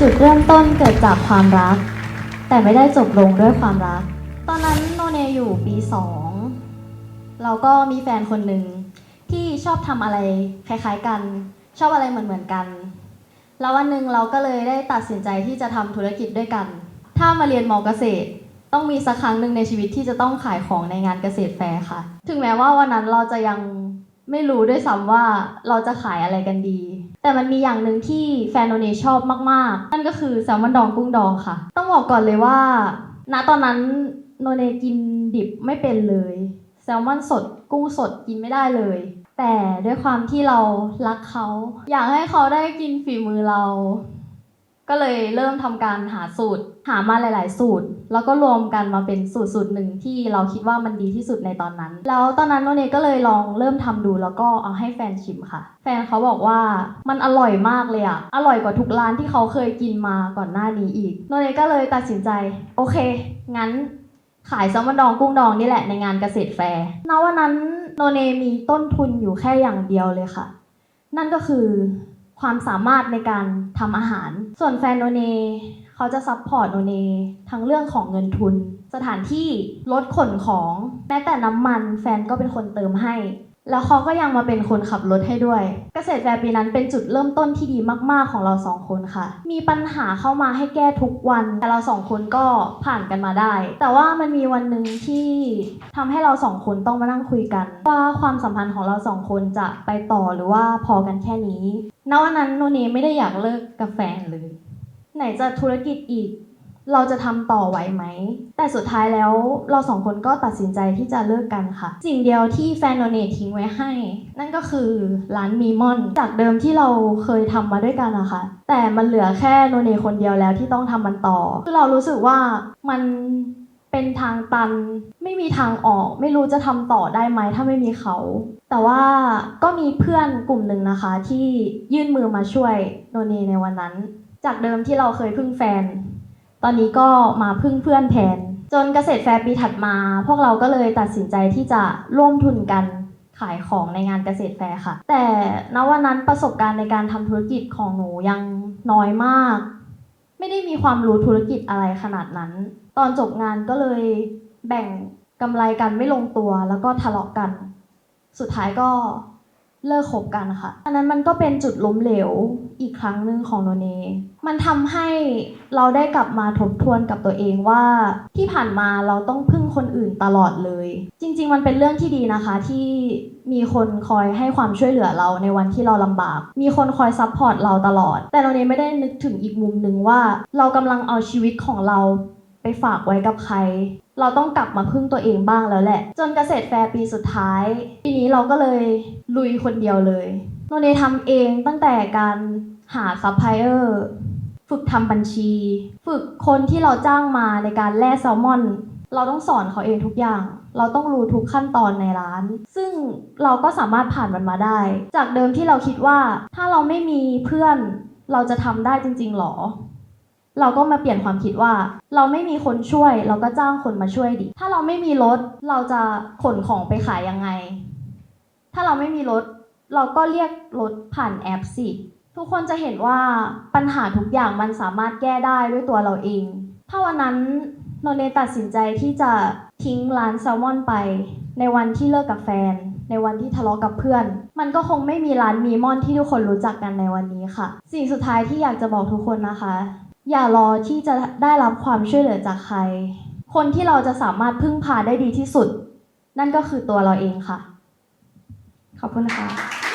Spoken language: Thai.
จุดเริ่มต้นเกิดจากความรัก แต่ไม่ได้จบลงด้วยความรัก ตอนนั้นโนเนอยู่ปีสองเราก็มีแฟนคนหนึ่งที่ชอบทำอะไรคล้ายๆกัน ชอบอะไรเหมือนๆกัน แล้ววันหนึ่งเราก็เลยได้ตัดสินใจที่จะทำธุรกิจด้วยกัน ถ้ามาเรียนมอเกษตร ต้องมีสักครั้งหนึ่งในชีวิตที่จะต้องขายของในงานเกษตรแฟร์ค่ะ ถึงแม้ว่าวันนั้นเราจะยังไม่รู้ด้วยซ้ำว่าเราจะขายอะไรกันดี แต่มันมีอย่างหนึ่งที่แฟนโนเนชอบมากๆ นั่นก็คือแซลมอนดองกุ้งดองค่ะ ต้องบอกก่อนเลยว่า ณตอนนั้นโนเนกินดิบไม่เป็นเลย แซลมอนสดกุ้งสดกินไม่ได้เลย แต่ด้วยความที่เรารักเขา อยากให้เขาได้กินฝีมือเรา ก็เลยเริ่มทำการหาสูตร หามาหลาย ๆ สูตร แล้วก็รวมกันมาเป็นสูตรสูตรหนึ่งที่เราคิดว่ามันดีที่สุดในตอนนั้น แล้วตอนนั้นโนเนก็เลยลองเริ่มทำดูแล้วก็เอาให้แฟนชิมค่ะ แฟนเขาบอกว่ามันอร่อยมากเลยอะอร่อยกว่าทุกร้านที่เขาเคยกินมาก่อนหน้านี้อีกโนเนก็เลยตัดสินใจ โอเค งั้นขายแซลมอนดองกุ้งดองนี่แหละในงานเกษตรแฟร์ณวันนั้นโนเนมีต้นทุนอยู่แค่อย่างเดียวเลยค่ะ นั่นก็คือ ความสามารถในการทำอาหาร ส่วนแฟนโนเนเขาจะซัพพอร์ตโนเนทั้งเรื่องของเงินทุน สถานที่รถขนของแม้แต่น้ำมันแฟนก็เป็นคนเติมให้ แล้วเขาก็ยังมาเป็นคนขับรถให้ด้วย เกษตรแฟร์ปีนั้นเป็นจุดเริ่มต้นที่ดีมาก ๆของเราสองคนค่ะ มีปัญหาเข้ามาให้แก้ทุกวัน แต่เราสองคนก็ผ่านกันมาได้ แต่ว่ามันมีวันหนึ่งที่ทำให้เราสองคนต้องมานั่งคุยกัน ว่าความสัมพันธ์ของเราสองคนจะไปต่อหรือว่าพอกันแค่นี้ ณวันนั้นโนเนไม่ได้อยากเลิกกับแฟนเลย ไหนจะธุรกิจอีก เราจะทำต่อไหวไหม แต่สุดท้ายแล้วเราสองคนก็ตัดสินใจที่จะเลิกกันค่ะ สิ่งเดียวที่แฟนโนเนททิ้งไว้ให้ นั่นก็คือร้านมีมอน จากเดิมที่เราเคยทำมาด้วยกันอะคะ แต่มันเหลือแค่โนเนคนเดียวแล้วที่ต้องทำมันต่อ คือเรารู้สึกว่ามัน เป็นทางตัน ไม่มีทางออก ไม่รู้จะทำต่อได้ไหมถ้าไม่มีเขา แต่ว่าก็มีเพื่อนกลุ่มหนึ่งนะคะ ที่ยื่นมือมาช่วยโนเนในวันนั้น จากเดิมที่เราเคยพึ่งแฟน ตอนนี้ก็มาพึ่งเพื่อนแทน จนเกษตรแฟร์ปีถัดมา พวกเราก็เลยตัดสินใจที่จะร่วมทุนกันขายของในงานเกษตรแฟร์ค่ะ แต่ณวันนั้นประสบการณ์ในการทำธุรกิจของหนูยังน้อยมาก ไม่ได้มีความรู้ธุรกิจอะไรขนาดนั้น ตอนจบงานก็เลยแบ่งกำไรกันไม่ลงตัว แล้วก็ทะเลาะกัน สุดท้ายก็เลิกคบกันค่ะ อันนั้นมันก็เป็นจุดล้มเหลวอีกครั้งหนึ่งของโนเน มันทำให้เราได้กลับมาทบทวนกับตัวเองว่าที่ผ่านมาเราต้องพึ่งคนอื่นตลอดเลย จริง ๆ มันเป็นเรื่องที่ดีนะคะที่มีคนคอยให้ความช่วยเหลือเราในวันที่เราลำบาก มีคนคอยซัพพอร์ตเราตลอด แต่โนเนไม่ได้นึกถึงอีกมุมหนึ่งว่า เรากำลังเอาชีวิตของเรา ไปฝากไว้กับใคร เราต้องกลับมาพึ่งตัวเองบ้างแล้วแหละ จนเกษตรแฟร์ปีสุดท้าย ปีนี้เราก็เลยลุยคนเดียวเลยโนเนทำเองตั้งแต่การหาซัพพลายเออร์ฝึกทำบัญชี ฝึกคนที่เราจ้างมาในการแล่แซลมอน เราต้องสอนเขาเองทุกอย่าง เราต้องรู้ทุกขั้นตอนในร้าน ซึ่งเราก็สามารถผ่านมันมาได้ จากเดิมที่เราคิดว่า ถ้าเราไม่มีเพื่อน เราจะทำได้จริงๆหรอ เราก็มาเปลี่ยนความคิดว่า เราไม่มีคนช่วย เราก็จ้างคนมาช่วยดิ ถ้าเราไม่มีรถเราจะขนของไปขายยังไง ถ้าเราไม่มีรถ เราก็เรียกรถผ่านแอปสิทุกคนจะเห็นว่าปัญหาทุกอย่างมันสามารถแก้ได้ด้วยตัวเราเอง ถ้าวันนั้นโนเนตัดสินใจที่จะทิ้งร้านแซลมอนไป ในวันที่เลิกกับแฟน ในวันที่ทะเลาะกับเพื่อน มันก็คงไม่มีร้านมีมอนที่ทุกคนรู้จักกันในวันนี้ค่ะ สิ่งสุดท้ายที่อยากจะบอกทุกคนนะคะ อย่ารอที่จะได้รับความช่วยเหลือจากใคร คนที่เราจะสามารถพึ่งพาได้ดีที่สุด นั่นก็คือตัวเราเองค่ะ ขอบคุณค่ะ